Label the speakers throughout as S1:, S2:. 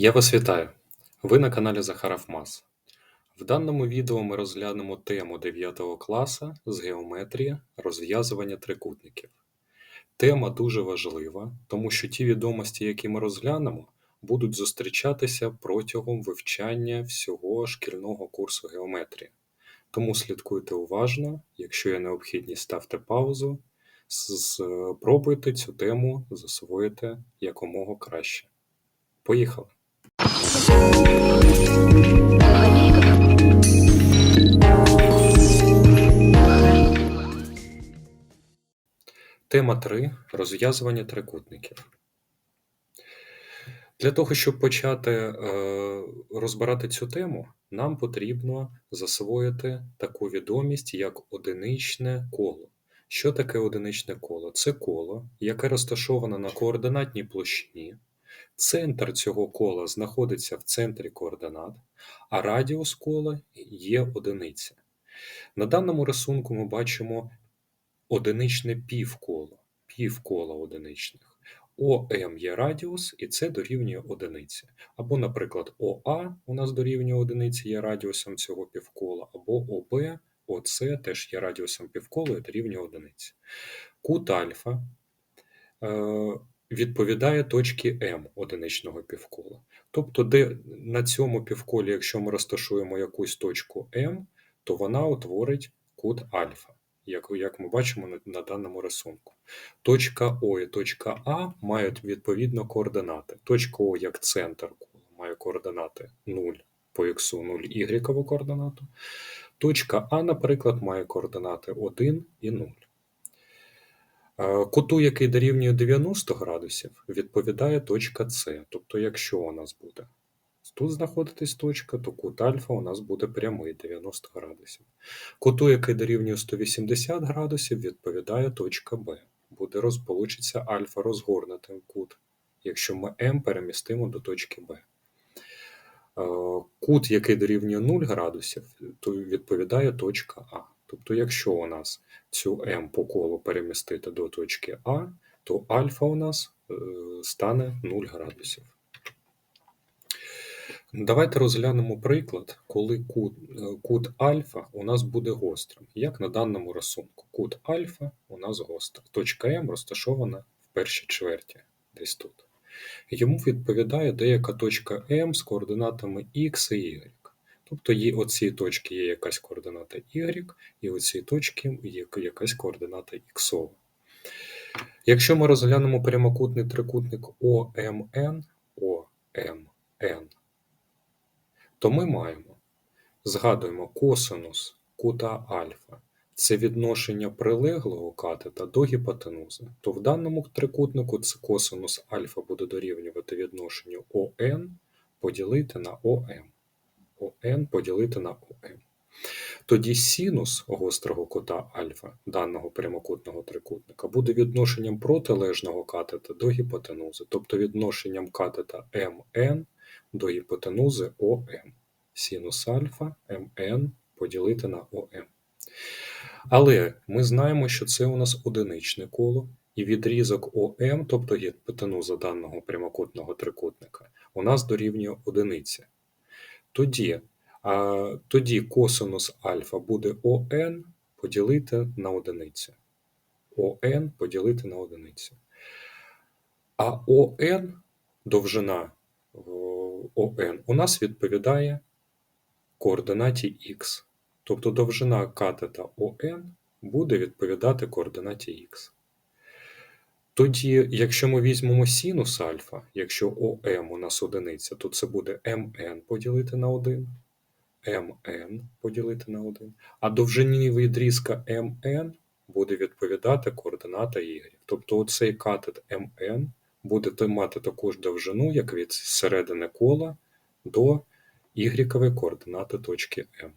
S1: Я вас вітаю! Ви на каналі Захаров Мас. В даному відео ми розглянемо тему 9 класу з геометрії розв'язування трикутників. Тема дуже важлива, тому що ті відомості, які ми розглянемо, будуть зустрічатися протягом вивчання всього шкільного курсу геометрії. Тому слідкуйте уважно, якщо є необхідність, ставте паузу, спробуйте цю тему засвоїти якомога краще. Поїхали! Тема 3. Розв'язування трикутників. Для того, щоб почати е, розбирати цю тему, нам потрібно засвоїти таку відомість, як одиничне коло. Що таке одиничне коло? Це коло, яке розташоване на координатній площині. Центр цього кола знаходиться в центрі координат, а радіус кола є одиниця. На даному рисунку ми бачимо одиничне півколо, півкола одиничних. ОМ є радіус, і це дорівнює одиниці. Або, наприклад, ОА у нас дорівнює одиниці є радіусом цього півкола, або ОБ, ОС теж є радіусом півкола і дорівнює одиниці. Кут альфа е, відповідає точці М одиничного півкола. Тобто, де на цьому півколі, якщо ми розташуємо якусь точку М, то вона утворить кут альфа, як як ми бачимо на, на даному рисунку. Точка О і точка А мають відповідно координати. Точка О як центр кола має координати 0 по х 0 y координату. Точка А, наприклад, має координати 1 і 0. Куту, який дорівнює 90 градусів, відповідає точка С. Тобто, якщо у нас буде тут знаходитись точка, то кут альфа у нас буде прямий 90 градусів. Куту, який дорівнює 180 градусів, відповідає точка Б. Буде розполучиться альфа розгорнутий кут, якщо ми М перемістимо до точки Б. Кут, який дорівнює 0 градусів, то відповідає точка А. Тобто, якщо у нас цю М по колу перемістити до точки А, то альфа у нас е, стане 0 градусів. Давайте розглянемо приклад, коли кут е, кут альфа у нас буде гострим, як на даному рисунку. Кут альфа у нас гострий. Точка М розташована в першій чверті, десь тут. Йому відповідає деяка точка М з координатами X і Y. Тобто є оці точки є якась координата y, і оці точки є якась координата x. Якщо ми розглянемо прямокутний трикутник ОМН, ОМН, то ми маємо, згадуємо косинус кута альфа. Це відношення прилеглого катета до гіпотенузи. То в даному трикутнику це косинус альфа буде дорівнювати відношенню ОН поділити на ОМ. ОН поділити на ОМ. Тоді синус гострого кута альфа даного прямокутного трикутника буде відношенням протилежного катета до гіпотенузи, тобто відношенням катета МН до гіпотенузи ОМ. Синус альфа МН поділити на ОМ. Але ми знаємо, що це у нас одиничне коло, і відрізок ОМ, тобто гіпотенуза даного прямокутного трикутника, у нас дорівнює одиниці. Тоді а, тоді косинус альфа буде ОН поділити на одиницю. ОН поділити на одиницю. А ОН, довжина ОН, у нас відповідає координаті х. Тобто довжина катета ОН буде відповідати координаті х. Тоді, якщо ми візьмемо синус альфа, якщо ОМ у нас одиниця, то це буде МН поділити на 1, МН поділити на 1, а довжині відрізка МН буде відповідати координата Y. Тобто оцей катет МН буде мати також довжину, як від середини кола до y координати точки М.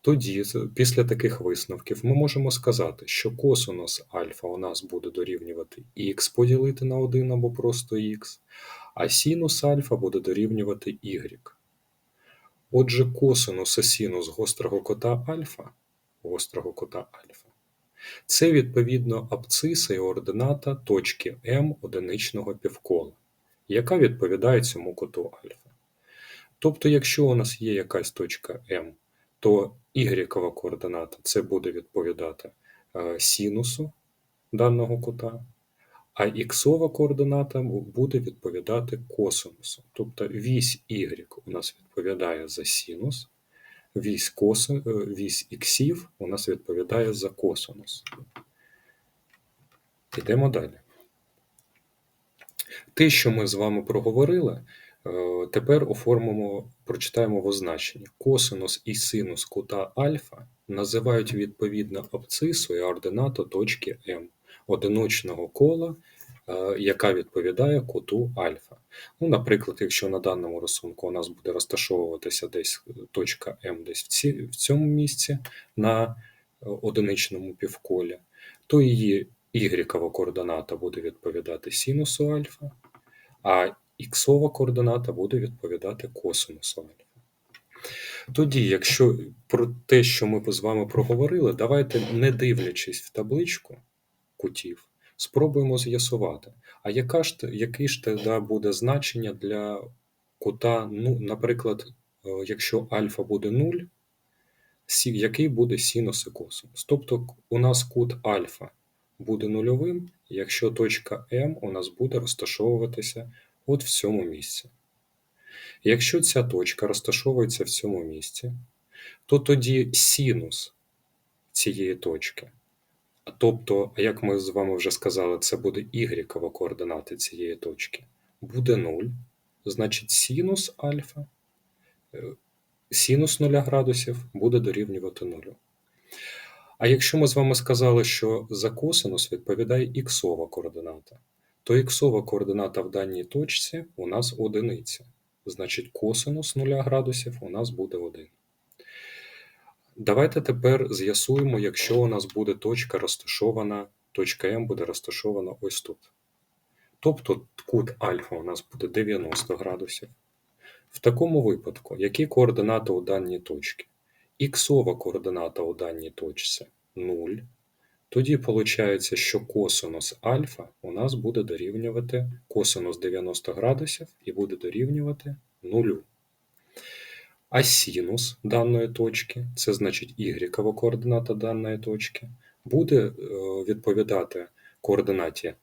S1: Тоді, після таких висновків, ми можемо сказати, що косинус альфа у нас буде дорівнювати х поділити на 1 або просто х, а синус альфа буде дорівнювати y. Отже, косинус і синус гострого кота альфа гострого кота альфа це відповідно абциса і ордината точки М одиничного півкола, яка відповідає цьому куту альфа. Тобто, якщо у нас є якась точка М, то y координата це буде відповідати е, синусу даного кута, а іксова координата буде відповідати косинусу. Тобто вісь y у нас відповідає за синус, вісь, коси, е, вісь іксів у нас відповідає за косинус. Йдемо далі. Те, що ми з вами проговорили, тепер оформимо, прочитаємо в означенні. Косинус і синус кута альфа називають відповідно абцису і ординату точки М одиночного кола, е, яка відповідає куту альфа. Ну, Наприклад, якщо на даному рисунку у нас буде розташовуватися десь точка М десь в, ці, в цьому місці на е, одиничному півколі, то її y координата буде відповідати синусу альфа, а іксова координата буде відповідати косинусу альфа. Тоді, якщо про те, що ми з вами проговорили, давайте, не дивлячись в табличку кутів, спробуємо з'ясувати, а яка ж, яке ж тоді буде значення для кута, ну, наприклад, е, якщо альфа буде 0, який буде синус і косинус. Тобто у нас кут альфа буде нульовим, якщо точка М у нас буде розташовуватися от в цьому місці. Якщо ця точка розташовується в цьому місці, то тоді синус цієї точки, тобто, як ми з вами вже сказали, це буде y координати цієї точки, буде 0, значить синус альфа, е, синус 0 градусів буде дорівнювати 0. А якщо ми з вами сказали, що за косинус відповідає іксова координата, то іксова координата в даній точці у нас одиниця. Значить, косинус 0 градусів у нас буде 1. Давайте тепер з'ясуємо, якщо у нас буде точка розташована, точка М буде розташована ось тут. Тобто кут альфа у нас буде 90 градусів. В такому випадку, які координати у даній точці? іксова координата у даній точці 0. Тоді виходить, що косинус альфа у нас буде дорівнювати косинус 90 градусів і буде дорівнювати 0. А синус даної точки, це значить y координата даної точки, буде е, відповідати координаті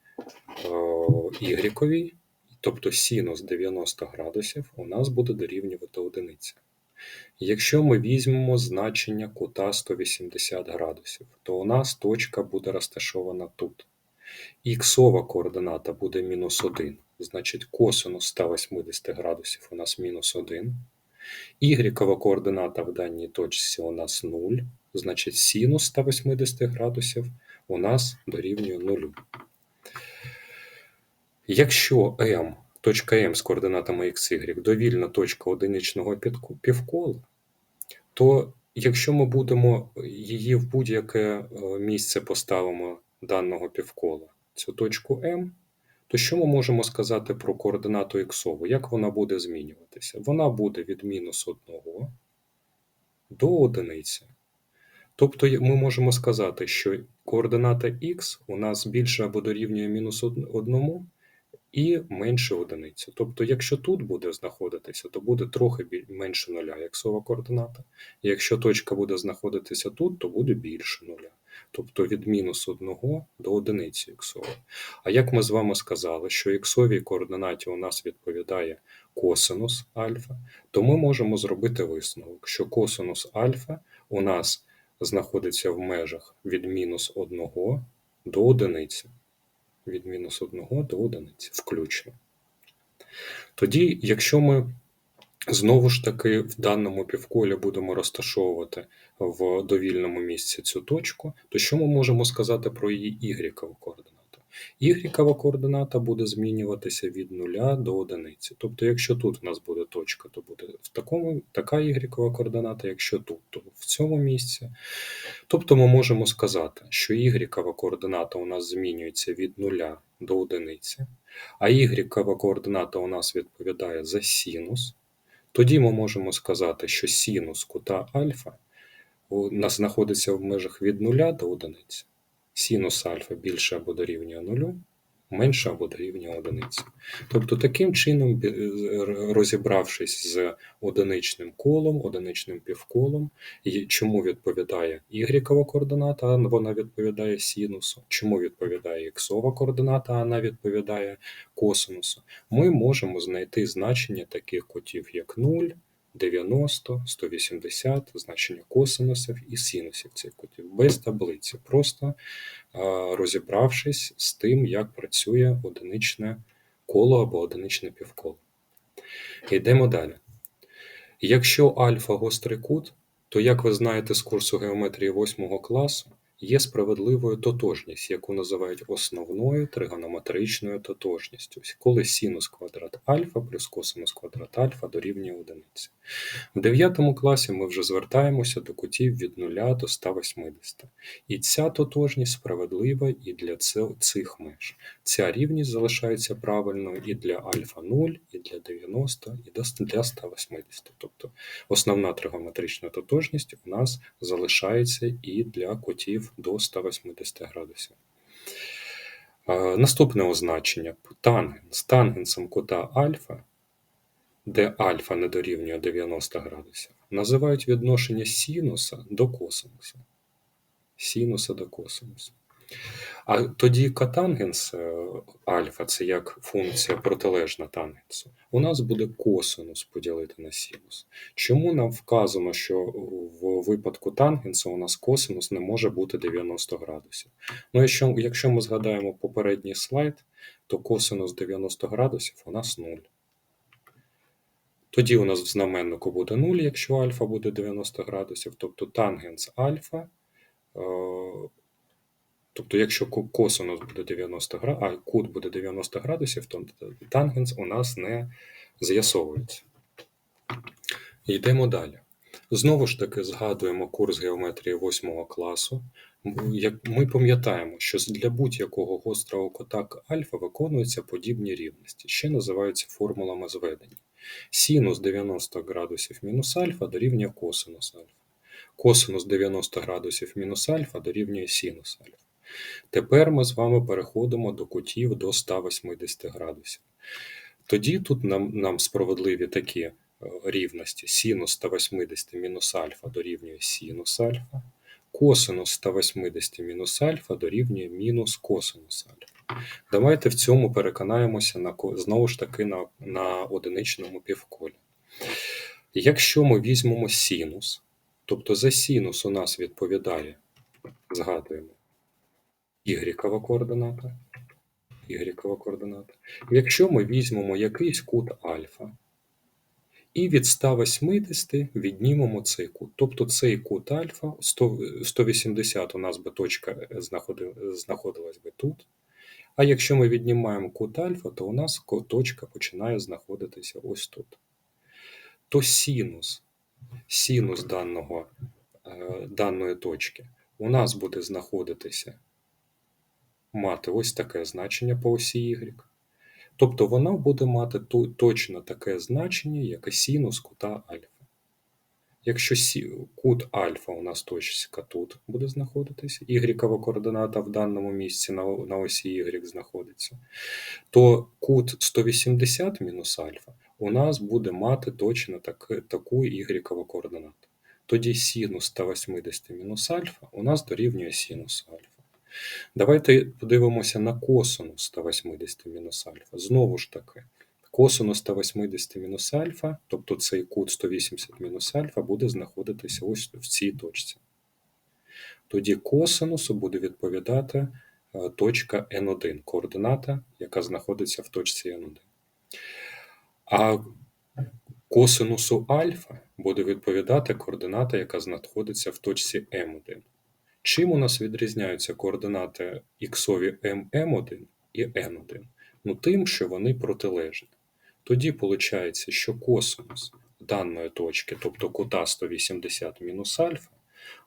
S1: y, тобто синус 90 градусів у нас буде дорівнювати одиниця. Якщо ми візьмемо значення кута 180 градусів, то у нас точка буде розташована тут. Іксова координата буде мінус 1, значить косинус 180 градусів у нас мінус 1. Ігрікова координата в даній точці у нас 0, значить синус 180 градусів у нас дорівнює 0. Якщо m точка М з координатами x, y довільна точка одиничного півкола, то якщо ми будемо її в будь-яке е, місце поставимо даного півкола, цю точку М, то що ми можемо сказати про координату х? Як вона буде змінюватися? Вона буде від мінус 1 до одиниці. Тобто ми можемо сказати, що координата х у нас більше або дорівнює мінус 1, і менше одиниці. Тобто, якщо тут буде знаходитися, то буде трохи менше нуля, як сова координата. Якщо точка буде знаходитися тут, то буде більше нуля. Тобто від мінус 1 до одиниці іксової. А як ми з вами сказали, що іксовій координаті у нас відповідає косинус альфа, то ми можемо зробити висновок, що косинус альфа у нас знаходиться в межах від мінус 1 до одиниці від мінус 1 до 1 включно. Тоді, якщо ми знову ж таки в даному півколі будемо розташовувати в довільному місці цю точку, то що ми можемо сказати про її y координату? Y координата буде змінюватися від 0 до 1. Тобто, якщо тут у нас буде точка, то буде в такому, така y координата, якщо тут, то в цьому місці. Тобто ми можемо сказати, що y координата у нас змінюється від 0 до 1, а y координата у нас відповідає за синус. Тоді ми можемо сказати, що синус кута альфа у нас знаходиться в межах від 0 до 1 синус альфа більше або дорівнює нулю, менше або дорівнює одиниці. Тобто, таким чином, розібравшись з одиничним колом, одиничним півколом, чому відповідає ігрікова координата, а вона відповідає синусу, чому відповідає іксова координата, а вона відповідає косинусу, ми можемо знайти значення таких кутів, як 0, 90, 180, значення косинусів і синусів цих кутів без таблиці, просто а, розібравшись з тим, як працює одиничне коло або одиничне півколо. Йдемо далі. Якщо альфа гострий кут, то, як ви знаєте з курсу геометрії 8 класу, є справедливою тотожність, яку називають основною тригонометричною тотожністю, коли синус квадрат альфа плюс косинус квадрат альфа дорівнює одиниці. В 9 класі ми вже звертаємося до кутів від 0 до 180. І ця тотожність справедлива і для цих меж. Ця рівність залишається правильною і для альфа 0, і для 90, і для 180. Тобто основна тригонометрична тотожність у нас залишається і для кутів до 180 градусів. Наступне означення тангенс. Тангенсом кута альфа, де альфа не дорівнює 90 градусів, називають відношення синуса до косинуса. Синуса до косинуса. А тоді котангенс е, альфа, це як функція протилежна тангенсу, у нас буде косинус поділити на синус. Чому нам вказано, що в випадку тангенсу у нас косинус не може бути 90 градусів? Ну, якщо, якщо ми згадаємо попередній слайд, то косинус 90 градусів у нас 0. Тоді у нас в знаменнику буде 0, якщо альфа буде 90 градусів, тобто тангенс альфа. Тобто, якщо ко- косинус буде 90 градусів, а кут буде 90 градусів, то тангенс у нас не з'ясовується. Йдемо далі. Знову ж таки згадуємо курс геометрії 8 класу. Ми пам'ятаємо, що для будь-якого гострого кота альфа виконуються подібні рівності, ще називаються формулами зведення. Синус 90 градусів мінус альфа дорівнює косинус альфа. Косинус 90 градусів мінус альфа дорівнює синус альфа. Тепер ми з вами переходимо до кутів до 180 градусів. Тоді тут нам, нам справедливі такі е, рівності: синус 180 мінус альфа дорівнює синус альфа, косинус 180 мінус альфа дорівнює мінус косинус альфа. Давайте в цьому переконаємося на, знову ж таки на, на одиничному півколі. Якщо ми візьмемо синус, тобто за синус у нас відповідає, згадуємо, ігрікова координата, ігрікова координата. Якщо ми візьмемо якийсь кут альфа і від 180 віднімемо цей кут, тобто цей кут альфа 180 у нас би точка е, знаходилась би тут. А якщо ми віднімаємо кут альфа, то у нас точка починає знаходитися ось тут. То синус, синус даного, е, даної точки у нас буде знаходитися мати ось таке значення по осі Y. Тобто вона буде мати точно таке значення, як і синус кута альфа. Якщо кут альфа у нас точка тут буде знаходитися, ігрікова координата в даному місці на, осі Y знаходиться, то кут 180 мінус альфа у нас буде мати точно так, таку ігрікову координату. Тоді синус 180 мінус альфа у нас дорівнює синусу альфа. Давайте подивимося на косинус 180 мінус альфа. Знову ж таки, косинус 180 мінус альфа, тобто цей кут 180 мінус альфа, буде знаходитися ось в цій точці. Тоді косинусу буде відповідати е, точка n1, координата, яка знаходиться в точці n1. А косинусу альфа буде відповідати координата, яка знаходиться в точці m1. Чим у нас відрізняються координати іксові mm1 і n1? Ну, тим, що вони протилежні. Тоді виходить, що косинус даної точки, тобто кута 180 мінус альфа,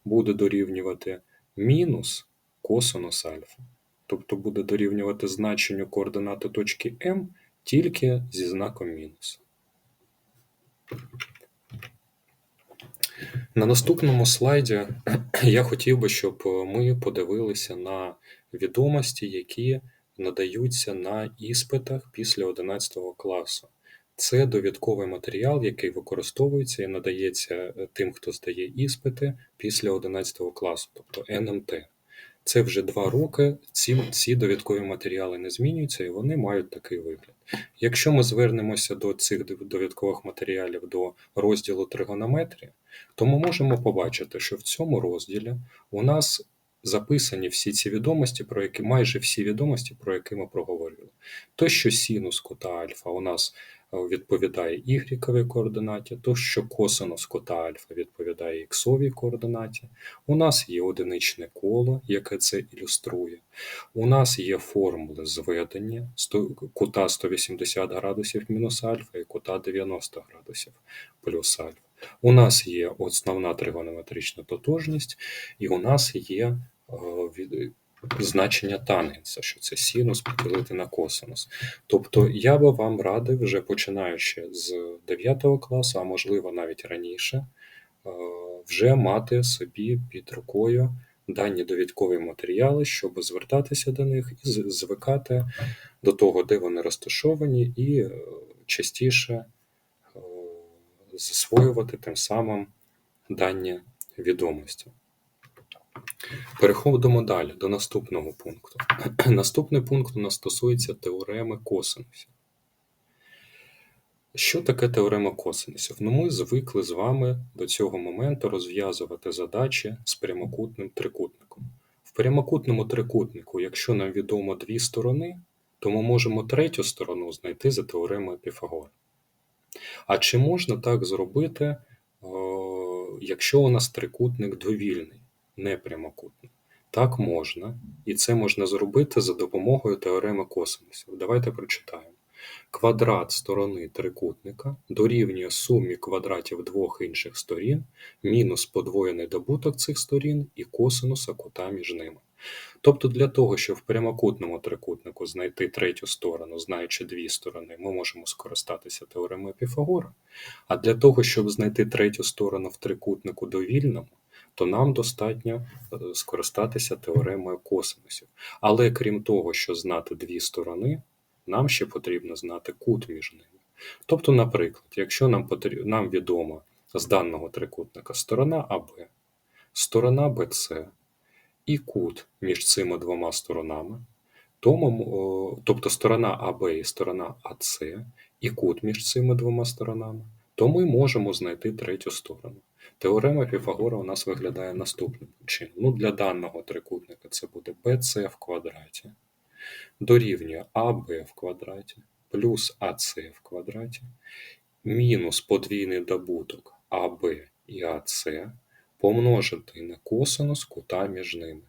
S1: буде дорівнювати мінус косинус альфа. Тобто буде дорівнювати значенню координати точки М тільки зі знаком мінус. На наступному слайді я хотів би, щоб ми подивилися на відомості, які надаються на іспитах після 11 класу. Це довідковий матеріал, який використовується і надається е, тим, хто здає іспити після 11 класу, тобто НМТ. Це вже два роки. Ці, ці довідкові матеріали не змінюються і вони мають такий вигляд. Якщо ми звернемося до цих довідкових матеріалів до розділу тригонометрія, то ми можемо побачити, що в цьому розділі у нас записані всі ці відомості, про які майже всі відомості, про які ми проговорили. То, що синус кута альфа у нас відповідає y координаті, то, що косинус кота альфа відповідає х координаті, у нас є одиничне коло, яке це ілюструє. У нас є формули зведення кута 180 градусів мінус альфа і кута 90 градусів плюс альфа. У нас є основна тригонометрична тотожність, і у нас є е, значення тангенса, що це синус поділити на косинус. Тобто я би вам радив, вже починаючи з 9 класу, а можливо навіть раніше, е, вже мати собі під рукою дані довідкові матеріали, щоб звертатися до них і звикати до того, де вони розташовані, і е, частіше е, засвоювати тим самим дані відомості. Переходимо далі до наступного пункту. Наступний пункт у нас стосується теореми косинусів. Що таке теорема косинусів? Ну, ми звикли з вами до цього моменту розв'язувати задачі з прямокутним трикутником. В прямокутному трикутнику, якщо нам відомо дві сторони, то ми можемо третю сторону знайти за теоремою Піфагора. А чи можна так зробити, якщо у нас трикутник довільний, не прямокутний? Так можна, і це можна зробити за допомогою теореми косинусів. Давайте прочитаємо. Квадрат сторони трикутника дорівнює сумі квадратів двох інших сторін мінус подвоєний добуток цих сторін і косинуса кута між ними. Тобто для того, щоб в прямокутному трикутнику знайти третю сторону, знаючи дві сторони, ми можемо скористатися теоремою Піфагора. А для того, щоб знайти третю сторону в трикутнику довільному, то нам достатньо е, скористатися теоремою косинусів. Але крім того, що знати дві сторони, нам ще потрібно знати кут між ними. Тобто, наприклад, якщо нам, потрібно, нам відома з даного трикутника сторона АБ, сторона БЦ і кут між цими двома сторонами, то ми, тобто сторона АБ і сторона АЦ і кут між цими двома сторонами, то ми можемо знайти третю сторону. Теорема Піфагора у нас виглядає наступним чином. Ну, для даного трикутника це буде BC в квадраті дорівнює АБ в квадраті плюс АС в квадраті мінус подвійний добуток АБ і АС помножити на косинус кута між ними.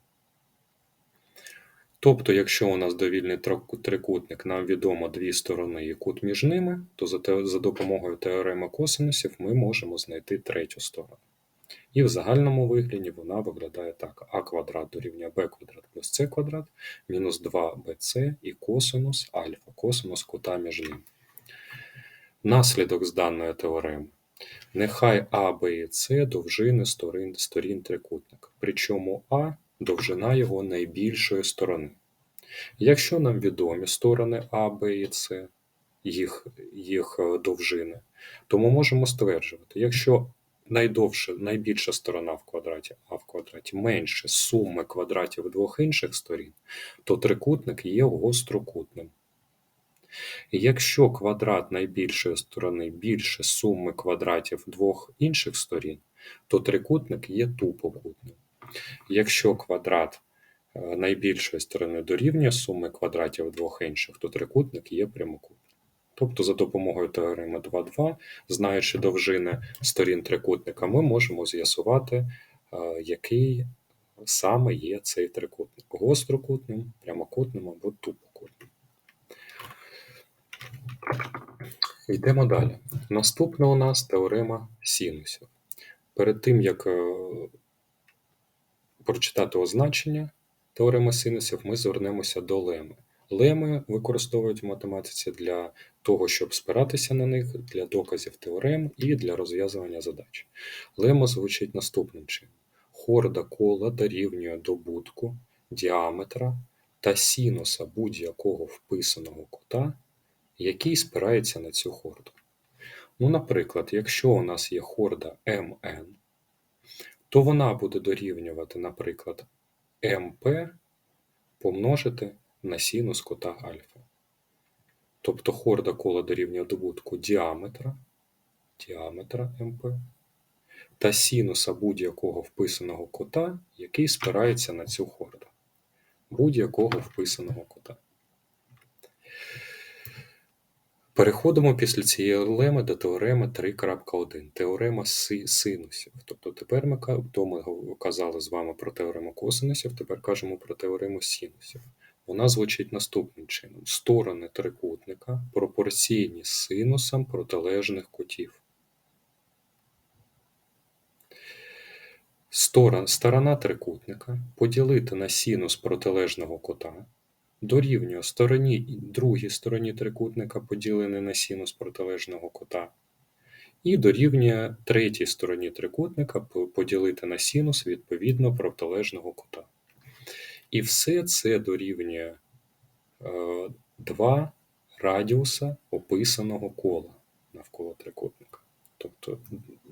S1: Тобто, якщо у нас довільний трикутник, нам відомо дві сторони і кут між ними, то за, допомогою теореми косинусів ми можемо знайти третю сторону. І в загальному вигляді вона виглядає так: а квадрат дорівнює b квадрат плюс c квадрат мінус 2bc і косинус альфа, косинус кута між ними. Наслідок з даної теореми. Нехай А, Б і С довжини сторін, сторін трикутника, причому А довжина його найбільшої сторони. Якщо нам відомі сторони А, Б і С, їх, їх е, довжини, то ми можемо стверджувати, якщо найдовша, найбільша сторона в квадраті А в квадраті менше суми квадратів двох інших сторін, то трикутник є гострокутним. Якщо квадрат найбільшої сторони більше суми квадратів двох інших сторін, то трикутник є тупокутним. Якщо квадрат е, найбільшої сторони дорівнює суми квадратів двох інших, то трикутник є прямокутним. Тобто, за допомогою теореми 2.2, знаючи довжини сторін трикутника, ми можемо з'ясувати, е, який саме є цей трикутник: гострокутним, прямокутним або тупокутним. Йдемо далі. Наступна у нас теорема синусів. Перед тим, як е, прочитати означення теореми синусів, ми звернемося до леми. Леми використовують в математиці для того, щоб спиратися на них, для доказів теорем і для розв'язування задач. Лема звучить наступним чином: хорда кола дорівнює добутку діаметра та синуса будь-якого вписаного кута, який спирається на цю хорду. Ну, наприклад, якщо у нас є хорда МН, то вона буде дорівнювати, наприклад, МП помножити на синус кута альфа. Тобто хорда кола дорівнює добутку діаметра, діаметра МП та синуса будь-якого вписаного кута, який спирається на цю хорду. Будь-якого вписаного кута. Переходимо після цієї леми до теореми 3.1. Теорема синусів. Тобто тепер ми, то ми казали з вами про теорему косинусів, тепер кажемо про теорему синусів. Вона звучить наступним чином: сторони трикутника пропорційні синусам протилежних кутів. Сторон, сторона трикутника поділити на синус протилежного кута дорівнює стороні, другій стороні трикутника поділений на синус протилежного кута, і дорівнює третій стороні трикутника поділити на синус відповідно протилежного кута. І все це дорівнює е, 2 радіуса описаного кола навколо трикутника. Тобто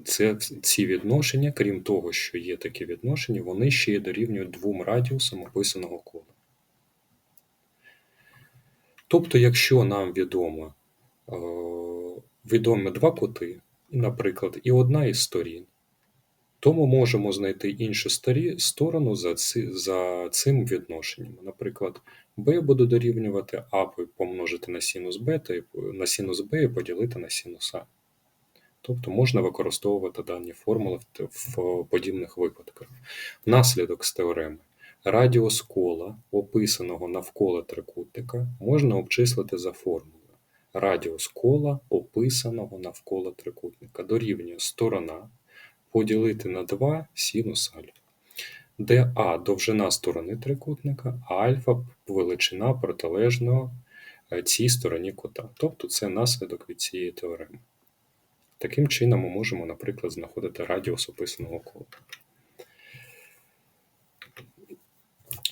S1: це, ці відношення, крім того, що є такі відношення, вони ще й дорівнюють двом радіусам описаного кола. Тобто, якщо нам відомо, е, відомі два кути, наприклад, і одна із сторін, то ми можемо знайти іншу сторону за, ці, за цим відношенням. Наприклад, b буде дорівнювати а помножити на синус b, та на синус b і поділити на синус а. Тобто можна використовувати дані формули в, подібних випадках. Наслідок з теореми. Радіус кола, описаного навколо трикутника, можна обчислити за формулою. Радіус кола, описаного навколо трикутника, дорівнює сторона поділити на 2 синус альфа, де А довжина сторони трикутника, а альфа величина протилежного е, цій стороні кута. Тобто це наслідок від цієї теореми. Таким чином ми можемо, наприклад, знаходити радіус описаного кола.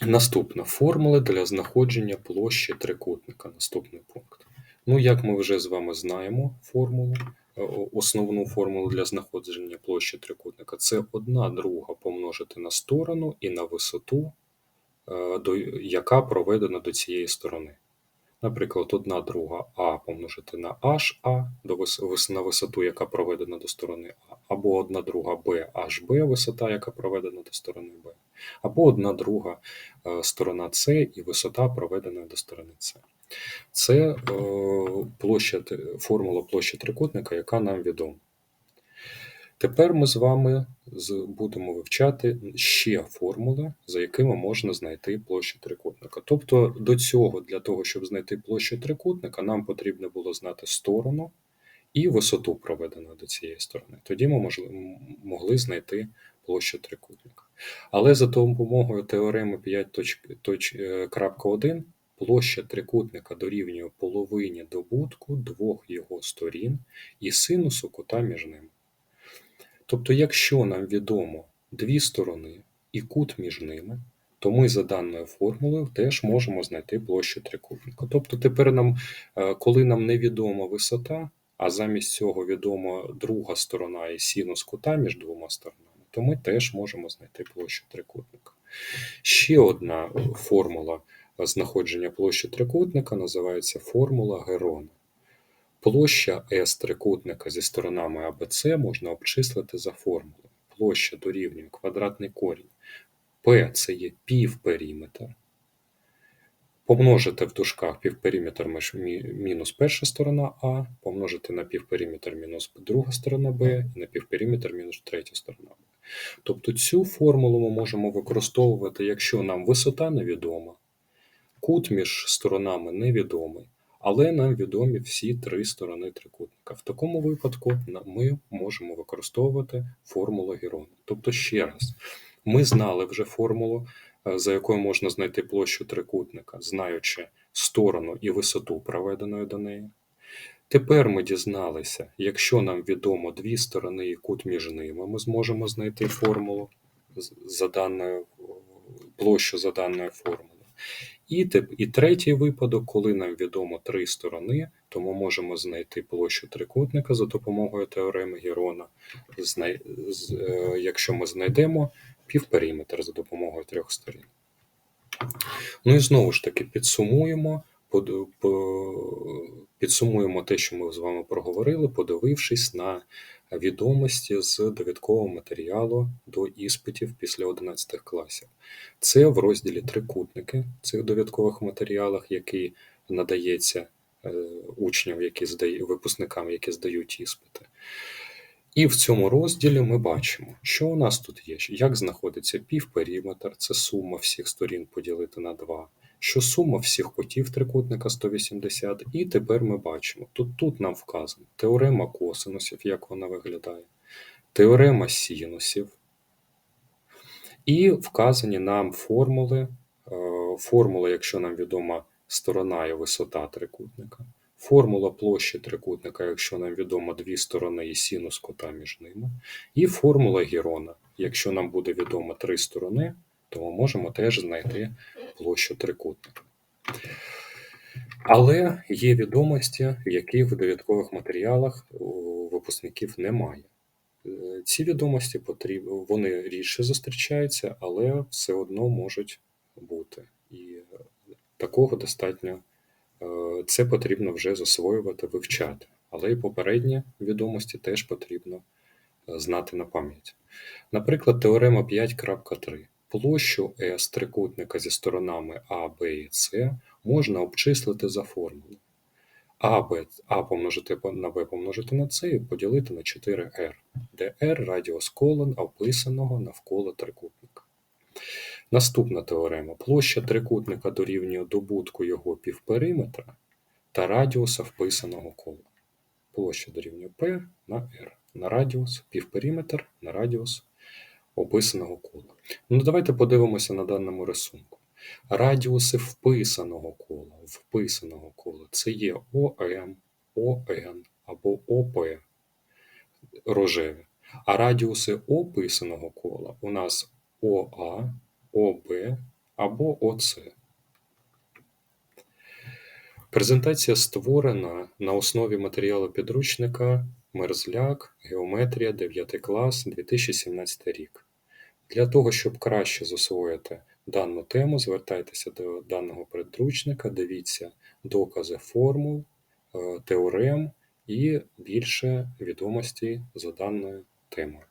S1: Наступна формула для знаходження площі трикутника. Наступний пункт. Ну, як ми вже з вами знаємо формулу, е, основну формулу для знаходження площі трикутника, це одна друга помножити на сторону і на висоту, е, яка проведена до цієї сторони. Наприклад, одна друга А помножити на HA на висоту, яка проведена до сторони А, або одна друга B HB, висота, яка проведена до сторони Б, або одна друга е, сторона С і висота проведена до сторони С. Це е, площа, формула площі трикутника, яка нам відома. Тепер ми з вами будемо вивчати ще формули, за якими можна знайти площу трикутника. Тобто до цього, для того, щоб знайти площу трикутника, нам потрібно було знати сторону і висоту проведену до цієї сторони. Тоді ми могли знайти площу трикутника. Але за допомогою теореми 5.1 площа трикутника дорівнює половині добутку двох його сторін і синусу кута між ними. Тобто, якщо нам відомо дві сторони і кут між ними, то ми за даною формулою теж можемо знайти площу трикутника. Тобто, тепер нам, е, коли нам невідома висота, а замість цього відома друга сторона і синус кута між двома сторонами, то ми теж можемо знайти площу трикутника. Ще одна формула знаходження площі трикутника називається формула Герона. Площа S трикутника зі сторонами АБЦ можна обчислити за формулою. Площа дорівнює квадратний корінь. P – це є півпериметр. Помножити в дужках півпериметр мінус перша сторона А, помножити на півпериметр мінус друга сторона Б і на півпериметр мінус третя сторона Б. Тобто цю формулу ми можемо використовувати, якщо нам висота невідома, кут між сторонами невідомий, але нам відомі всі три сторони трикутника. В такому випадку ми можемо використовувати формулу Герона. Тобто, ще раз, ми знали вже формулу, е, за якою можна знайти площу трикутника, знаючи сторону і висоту проведеної до неї. Тепер ми дізналися, якщо нам відомо дві сторони і кут між ними, ми зможемо знайти формулу за даною площу за даною формулою. І, і третій випадок, коли нам відомо три сторони, то ми можемо знайти площу трикутника за допомогою теореми Герона. Е, Якщо ми знайдемо півпериметр за допомогою трьох сторін. Ну і знову ж таки підсумуємо, по- підсумуємо те, що ми з вами проговорили, подивившись на відомості з довідкового матеріалу до іспитів після 11 класів. Це в розділі трикутники цих довідкових матеріалах, який надається е, учням, які здають, випускникам, які здають іспити. І в цьому розділі ми бачимо, що у нас тут є. Як знаходиться півпериметр, це сума всіх сторін поділити на 2, що сума всіх кутів трикутника 180. І тепер ми бачимо, тут, тут нам вказано теорема косинусів, як вона виглядає, теорема синусів, і вказані нам формули. Е, Формула, якщо нам відома сторона і висота трикутника, формула площі трикутника, якщо нам відомо дві сторони і синус кута між ними, і формула Герона. Якщо нам буде відомо три сторони, то можемо теж знайти площу трикутника. Але є відомості, яких в довідкових матеріалах у випускників немає. Е, Ці відомості вони рідше зустрічаються, але все одно можуть бути. І такого достатньо. Е, Це потрібно вже засвоювати, вивчати. Але і попередні відомості теж потрібно е, знати на пам'ять. Наприклад, теорема 5.3. Площу S трикутника зі сторонами А, Б і С можна обчислити за формулою. А, Б, а помножити на Б помножити на С і поділити на 4R, де R радіус колон описаного навколо трикутника. Наступна теорема. Площа трикутника дорівнює добутку його півпериметра та радіуса вписаного кола. Площа дорівнює P на R. На радіус півпериметр на радіус описаного кола. Ну, давайте подивимося на даному рисунку. Радіуси вписаного кола, вписаного кола це є ОМ, ОН або ОП рожеві. А радіуси описаного кола у нас ОА, ОБ або ОЦ. Презентація створена на основі матеріалу підручника Мерзляк, Геометрія 9 клас 2017 рік. Для того, щоб краще засвоїти дану тему, звертайтеся до даного підручника, дивіться докази формул, е, теорем і більше відомостей за даною темою.